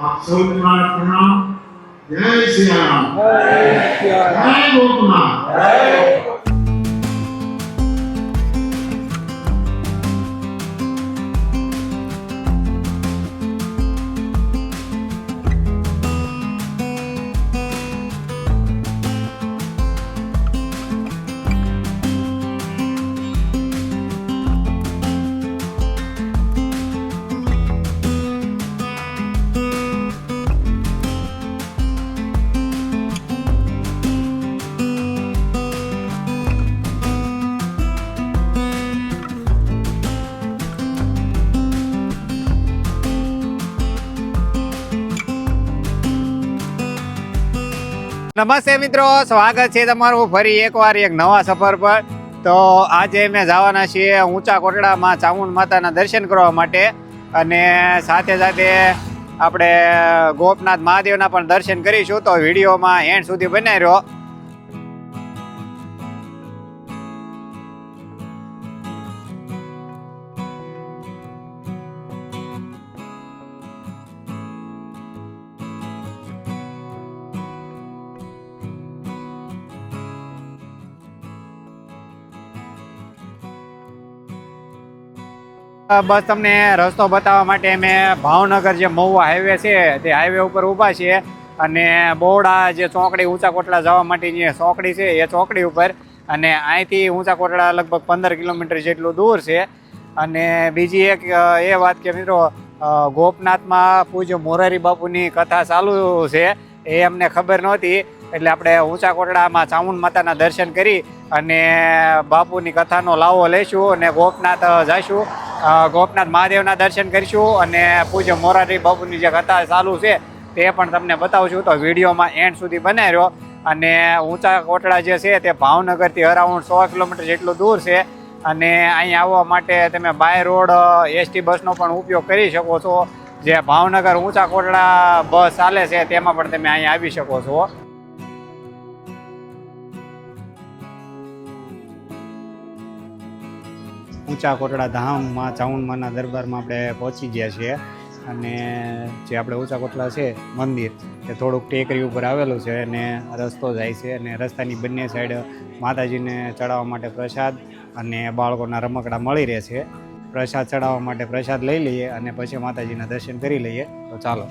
આપ સૌ મારા પ્રણામ. જય શ્રી રામ. જય ગોપનાથ નમસ્તે મિત્રો, સ્વાગત છે તમારું ફરી એકવાર એક નવા સફર પર. તો આજે અમે જવાના છીએ ઊંચા કોટડામાં ચામુંડ માતાના દર્શન કરવા માટે અને સાથે સાથે આપણે ગોપનાથ મહાદેવના પણ દર્શન કરીશું. તો વિડીયોમાં એન્ડ સુધી બનાવી રહ્યો બસ તમને રસ્તો બતાવવા માટે મેં ભાવનગર જે મહુવા હાઈવે છે, તે હાઈવે ઉપર ઊભા છીએ. અને બોરડા જે ચોકડી ઊંચા કોટલા જવા માટેની જે ચોકડી છે, એ ચોકડી ઉપર. અને અહીંથી ઊંચા કોટડા લગભગ પંદર કિલોમીટર જેટલું દૂર છે. અને બીજી એક એ વાત કે મિત્રો ગોપનાથમાં પૂજ્ય મોરારી બાપુની કથા ચાલુ છે. એ અમને ખબર નહોતી. એટલે આપણે ઊંચા કોટડામાં ચામુંડ માતાના દર્શન કરી અને બાપુની કથાનો લાવો લઈશું અને ગોપનાથ જઈશું ગોપનાથ મહાદેવના દર્શન કરીશું અને પૂજ્ય મોરારી બાપુની જે કથા ચાલુ છે તે પણ તમને બતાવશું. તો વિડીયોમાં એન્ડ સુધી બનાવી રહ્યો અને ઊંચા કોટડા જે છે તે ભાવનગરથી અરાઉન્ડ સો કિલોમીટર જેટલું દૂર છે. અને અહીં આવવા માટે તમે બાય રોડ એસટી બસનો પણ ઉપયોગ કરી શકો છો. જે ભાવનગર ઊંચા કોટડા બસ ચાલે છે તેમાં પણ તમે અહીં આવી શકો છો. ઊંચા કોટડા ધામમાં ચામુંડમાના દરબારમાં આપણે પહોંચી ગયા છીએ. અને જે આપણે ઊંચા કોટલા છે, મંદિર, એ થોડુંક ટેકરી ઉપર આવેલું છે અને રસ્તો જાય છે અને રસ્તાની બંને સાઈડ માતાજીને ચડાવવા માટે પ્રસાદ અને બાળકોના રમકડા મળી રહે છે. પ્રસાદ ચડાવવા માટે પ્રસાદ લઈ લઈએ અને પછી માતાજીના દર્શન કરી લઈએ. તો ચાલો.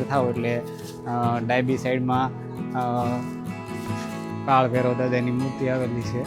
અંદર થાવ એટલે ડાયબી સાઈડમાં કાળ ભૈરવ દાદાની મૂર્તિ આવેલી છે.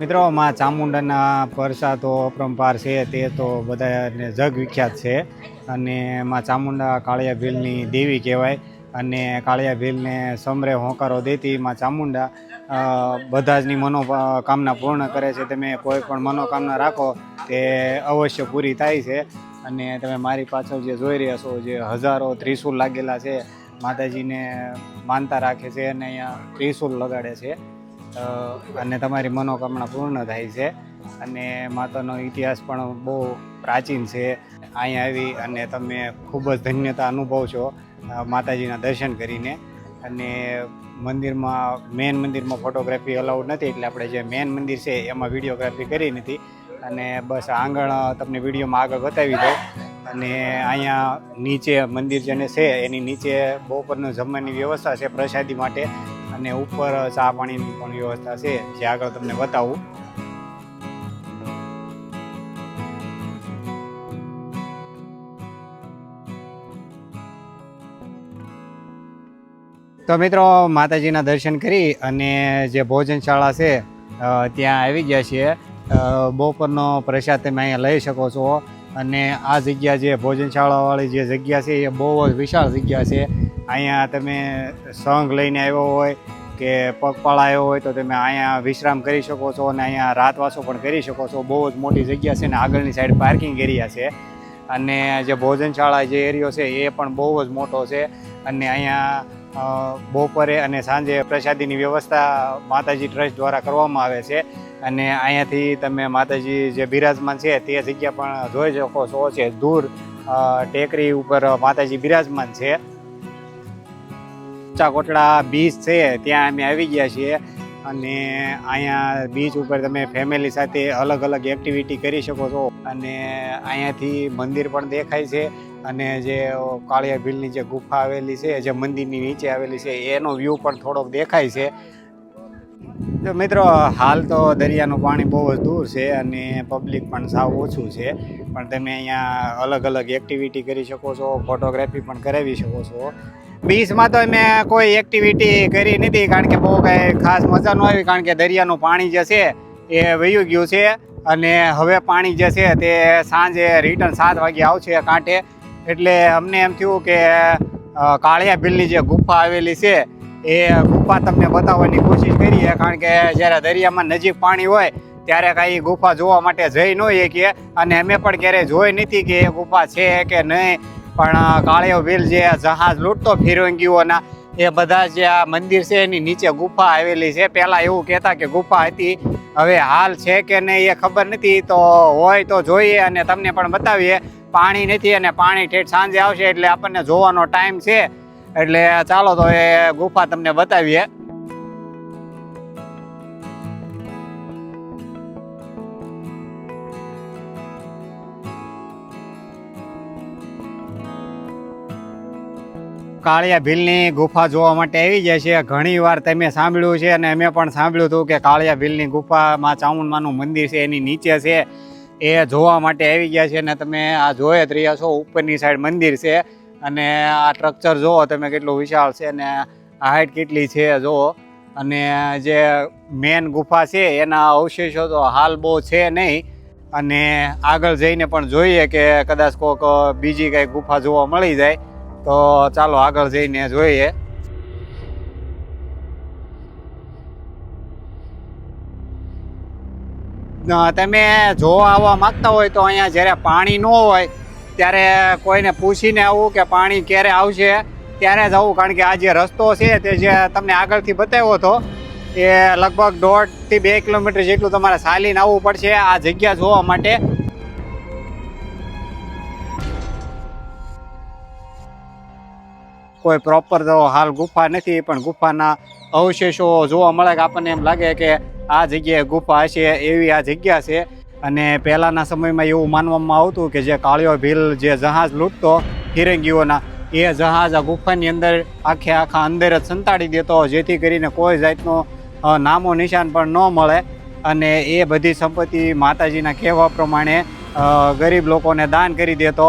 મિત્રો, માં ચામુંડાના પરસા તો અપરંપાર છે, તે તો બધાને જગ વિખ્યાત છે. અને માં ચામુંડા કાળિયા ભીલની દેવી કહેવાય. અને કાળિયા ભીલને સમરે હોંકારો દેતી માં ચામુંડા બધા જની મનોકામના પૂર્ણ કરે છે. તમે કોઈ પણ મનોકામના રાખો, તે અવશ્ય પૂરી થાય છે. અને તમે મારી પાછળ જે જોઈ રહ્યા છો, જે હજારો ત્રિશુલ લાગેલા છે, માતાજીને માનતા રાખે છે અને અહીંયા ત્રિશુલ લગાડે છે. અને તમારી મનોકામના પૂર્ણ થાય છે. અને માતાનો ઇતિહાસ પણ બહુ પ્રાચીન છે. અહીંયા આવી અને તમે ખૂબ જ ધન્યતા અનુભવ છો માતાજીના દર્શન કરીને. અને મંદિરમાં, મેન મંદિરમાં ફોટોગ્રાફી અલાઉડ નથી, એટલે આપણે જે મેન મંદિર છે, એમાં વિડીયોગ્રાફી કરી નથી. અને બસ આંગણ તમને વિડીયોમાં આગળ બતાવી દઉં. અને અહીંયા નીચે મંદિર જેને છે, એની નીચે બપોરનું જમવાની વ્યવસ્થા છે પ્રસાદી માટે. અને ઉપર ચા પાણીની પણ વ્યવસ્થા છે, જે આગળ તમને બતાવું. તો મિત્રો, માતાજીના દર્શન કરી અને જે ભોજનશાળા છે ત્યાં આવી ગયા છીએ. બપોરનો પ્રસાદ તમે અહીંયા લઈ શકો છો. અને આ જગ્યા જે ભોજનશાળાવાળી જે જગ્યા છે, એ બહુ જ વિશાળ જગ્યા છે. અહીંયા તમે સંઘ લઈને આવ્યો હોય કે પગપાળ આવ્યો હોય તો તમે અહીંયા વિશ્રામ કરી શકો છો અને અહીંયા રાતવાસો પણ કરી શકો છો. બહુ જ મોટી જગ્યા છે અને આગળની સાઈડ પાર્કિંગ એરિયા છે. અને જે ભોજનશાળા જે એરિયો છે એ પણ બહુ જ મોટો છે. અને અહીંયા બપોરે અને સાંજે પ્રસાદીની વ્યવસ્થા માતાજી ટ્રસ્ટ દ્વારા કરવામાં આવે છે. અને અહીંયાથી તમે માતાજી જે બિરાજમાન છે તે જગ્યા પણ જોઈ શકો છો. છે દૂર ટેકરી ઉપર માતાજી બિરાજમાન છે. ઊંચા કોટડા બીચ છે, ત્યાં અમે આવી ગયા છીએ. અને અહીંયા બીચ ઉપર તમે ફેમિલી સાથે અલગ અલગ એક્ટિવિટી કરી શકો છો. અને અહીંયાથી મંદિર પણ દેખાય છે. અને જે કાળિયા ભીલની જે ગુફા આવેલી છે, જે મંદિરની નીચે આવેલી છે, એનો વ્યૂ પણ થોડોક દેખાય છે. તો મિત્રો, હાલ તો દરિયાનું પાણી બહુ જ દૂર છે અને પબ્લિક પણ સાવ ઓછું છે. પણ તમે અહીંયા અલગ અલગ એક્ટિવિટી કરી શકો છો ફોટોગ્રાફી પણ કરાવી શકો છો. બીચમાં તો મેં કોઈ એક્ટિવિટી કરી નથી, કારણ કે બહુ કાંઈ ખાસ મજા ન આવી, કારણ કે દરિયાનું પાણી જે છે એ વયું ગયું છે. અને હવે પાણી જે છે તે સાંજે રિટર્ન સાત વાગે આવશે કાંઠે. એટલે અમને એમ થયું કે કાળિયા ભીલની જે ગુફા આવેલી છે, એ ગુફા તમને બતાવવાની કોશિશ કરીએ, કારણ કે જ્યારે દરિયામાં નજીક પાણી હોય, ત્યારે કાંઈ ગુફા જોવા માટે જઈ ન શકીએ. અને અમે પણ ક્યારેય જોઈ નથી કે એ ગુફા છે કે નહીં. પણ કાળિયો ભીલ જે જહાજ લૂંટતો ફિરંગીઓના એ બધા જે આ મંદિર છે એની નીચે ગુફા આવેલી છે. પહેલાં એવું કહેતા કે ગુફા હતી, હવે હાલ છે કે નહીં એ ખબર નથી. તો હોય તો જોઈએ અને તમને પણ બતાવીએ. પાણી નથી અને પાણી ઠેઠ સાંજે આવશે એટલે આપણને જોવાનો ટાઈમ છે. એટલે ચાલો તો એ ગુફા તમને બતાવીએ. કાળિયા ભીલની ગુફા જોવા માટે આવી ગયા છે. ઘણી વાર તમે સાંભળ્યું છે અને અમે પણ સાંભળ્યું હતું કે કાળિયા ભીલની ગુફામાં ચામુંડમાનું મંદિર છે, એની નીચે છે. એ જોવા માટે આવી ગયા છે અને તમે આ જોઈ જ રહ્યા છો, ઉપરની સાઈડ મંદિર છે. અને આ સ્ટ્રક્ચર જુઓ તમે કેટલું વિશાળ છે અને હાઈટ કેટલી છે જુઓ. અને જે મેન ગુફા છે એના અવશેષો તો હાલ બહુ છે નહીં. અને આગળ જઈને પણ જોઈએ કે કદાચ કોઈક બીજી કંઈ ગુફા જોવા મળી જાય. તો ચાલો આગળ જઈને જોઈએ. તમે જોવા આવવા માંગતા હોય તો અહીંયા જ્યારે પાણી ન હોય, ત્યારે કોઈને પૂછીને આવવું કે પાણી ક્યારે આવશે, ત્યારે જ આવું, કારણ કે આ જે રસ્તો છે તે જે તમને આગળથી બતાવ્યો હતો, એ લગભગ દોઢથી બે કિલોમીટર જેટલું તમારે ચાલીને આવવું પડશે આ જગ્યા જોવા માટે. કોઈ પ્રોપર તો હાલ ગુફા નથી, પણ ગુફાના અવશેષો જોવા મળે કે આપણને એમ લાગે કે આ જગ્યાએ ગુફા હશે, એવી આ જગ્યા છે. અને પહેલાંના સમયમાં એવું માનવામાં આવતું કે જે કાળિયો ભીલ જે જહાજ લૂંટતો ફિરંગીઓના એ જહાજ આ ગુફાની અંદર આખે આખા અંદર જ સંતાડી દેતો, જેથી કરીને કોઈ જાતનો નામો નિશાન પણ ન મળે. અને એ બધી સંપત્તિ માતાજીના કહેવા પ્રમાણે ગરીબ લોકોને દાન કરી દેતો.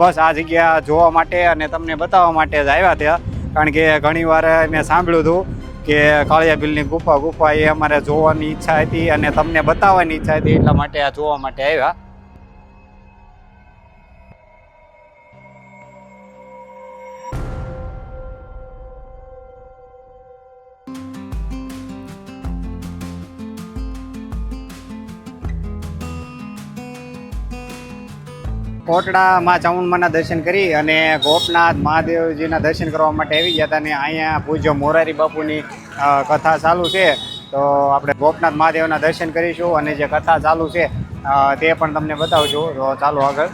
બસ આ જગ્યા જોવા માટે અને તમને બતાવવા માટે જ આવ્યા ત્યાં. કારણ કે ઘણી વાર મેં સાંભળ્યું હતું કે કાળિયા ભીલની ગુફા ગુફા એ અમારે જોવાની ઈચ્છા હતી અને તમને બતાવવાની ઈચ્છા હતી એટલા માટે આ જોવા માટે આવ્યા. કોટડા માં ચામુંડમાના દર્શન કરી અને ગોપનાથ મહાદેવજીના દર્શન કરવા માટે આવી ગયા હતા અને અહીંયા પૂજ્ય મોરારી બાપુની કથા ચાલુ છે. તો આપણે ગોપનાથ મહાદેવના દર્શન કરીશું અને જે કથા ચાલુ છે તે પણ તમને બતાવજો. તો ચાલો આગળ.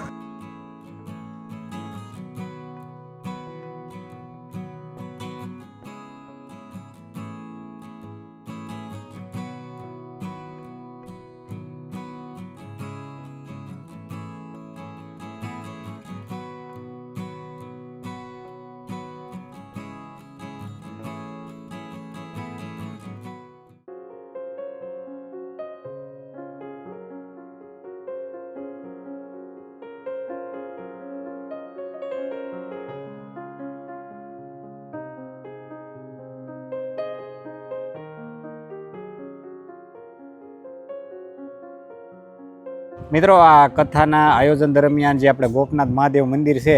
મિત્રો, આ કથાના આયોજન દરમિયાન જે આપણે ગોપનાથ મહાદેવ મંદિર છે,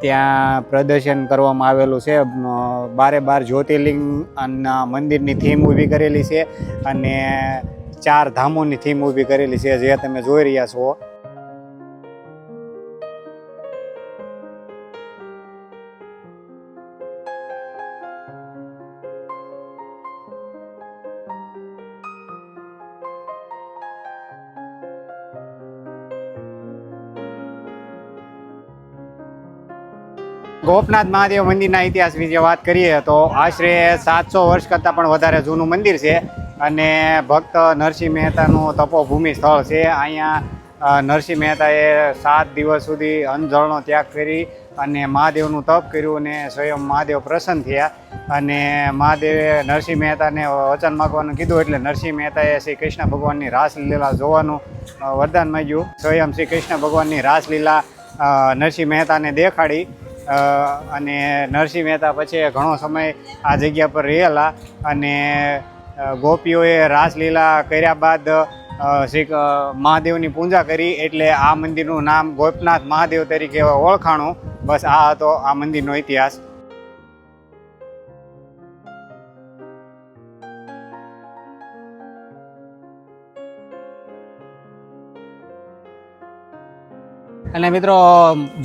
ત્યાં પ્રદર્શન કરવામાં આવેલું છે. બારે બાર જ્યોતિર્લિંગ અને, મંદિરની થીમ ઊભી કરેલી છે અને ચાર ધામોની થીમ ઊભી કરેલી છે, જે તમે જોઈ રહ્યા છો. ગોપનાથ મહાદેવ મંદિરના ઇતિહાસ વિશે વાત કરીએ તો આશરે સાતસો વર્ષ કરતાં પણ વધારે જૂનું મંદિર છે અને ભક્ત નરસિંહ મહેતાનું તપોભૂમિ સ્થળ છે. અહીંયા નરસિંહ મહેતાએ સાત દિવસ સુધી અન્નજળનો ત્યાગ કરી અને મહાદેવનું તપ કર્યું અને સ્વયં મહાદેવ પ્રસન્ન થયા. અને મહાદેવે નરસિંહ મહેતાને વચન માગવાનું કીધું એટલે નરસિંહ મહેતાએ શ્રી કૃષ્ણ ભગવાનની રાસલીલા જોવાનું વરદાન માગ્યું. સ્વયં શ્રી કૃષ્ણ ભગવાનની રાસલીલા નરસિંહ મહેતાને દેખાડી અને નરસિંહ મહેતા પછી ઘણો સમય આ જગ્યા પર રહેલા અને ગોપીઓએ રાસલીલા કર્યા બાદ શ્રી મહાદેવની પૂજા કરી એટલે આ મંદિરનું નામ ગોપનાથ મહાદેવ તરીકે ઓળખાણું. બસ આ હતો આ મંદિરનો ઇતિહાસ. અને મિત્રો,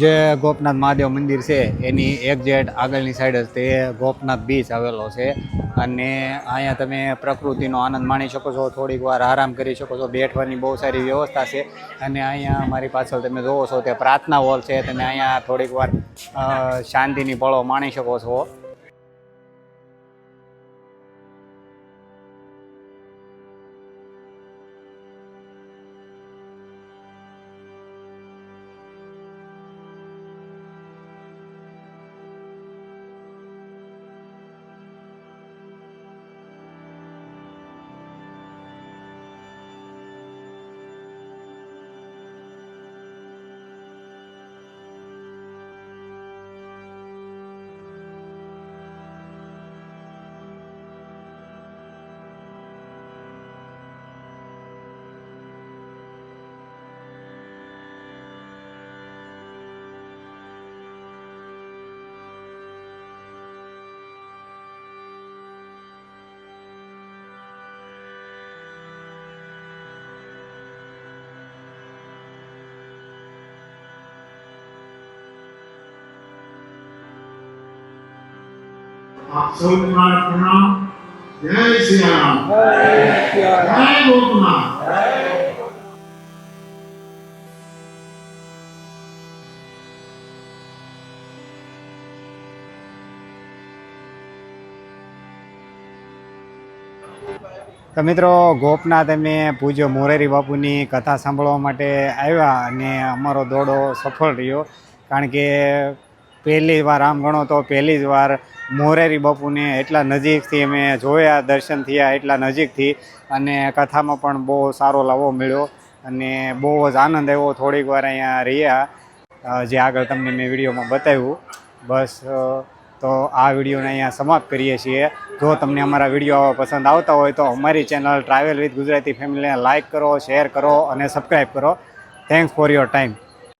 જે ગોપનાથ મહાદેવ મંદિર છે, એની એક્ઝેક્ટ આગળની સાઈડ જ તે ગોપનાથ બીચ આવેલો છે. અને અહીંયા તમે પ્રકૃતિનો આનંદ માણી શકો છો, થોડીક વાર આરામ કરી શકો છો, બેઠવાની બહુ સારી વ્યવસ્થા છે. અને અહીંયા મારી પાછળ તમે જોવો છો તે પ્રાર્થના હોલ છે, તમે અહીંયા થોડીક વાર શાંતિની પળો માણી શકો છો. આપ સૌ તમારા પ્રણામ. જય શ્રી રામ જય ગોપનાથ. તો મિત્રો, ગોપનાથ અમે પૂજ્ય મોરારી બાપુની કથા સાંભળવા માટે આવ્યા અને અમારો દોડો સફળ રહ્યો. કારણ કે પહેલી વાર આમ ગણો તો પહેલી જ વાર મોરેરી બાપુને એટલા નજીકથી અમે જોયા, દર્શન થયા એટલા નજીકથી અને કથામાં પણ બહુ સારો લાવો મળ્યો અને બહુ જ આનંદ આવ્યો. થોડીક વાર અહીંયા રહ્યા. જે આગળ તમને મેં વિડીયોમાં બતાવ્યું. બસ તો આ વિડીયોને અહીંયા સમાપ્ત કરીએ છીએ. જો તમને અમારા વીડિયો પસંદ આવતા હોય તો અમારી ચેનલ ટ્રાવેલ વિથ ગુજરાતી ફેમિલીને લાઇક કરો, શેર કરો અને સબસ્ક્રાઈબ કરો. Thanks for your time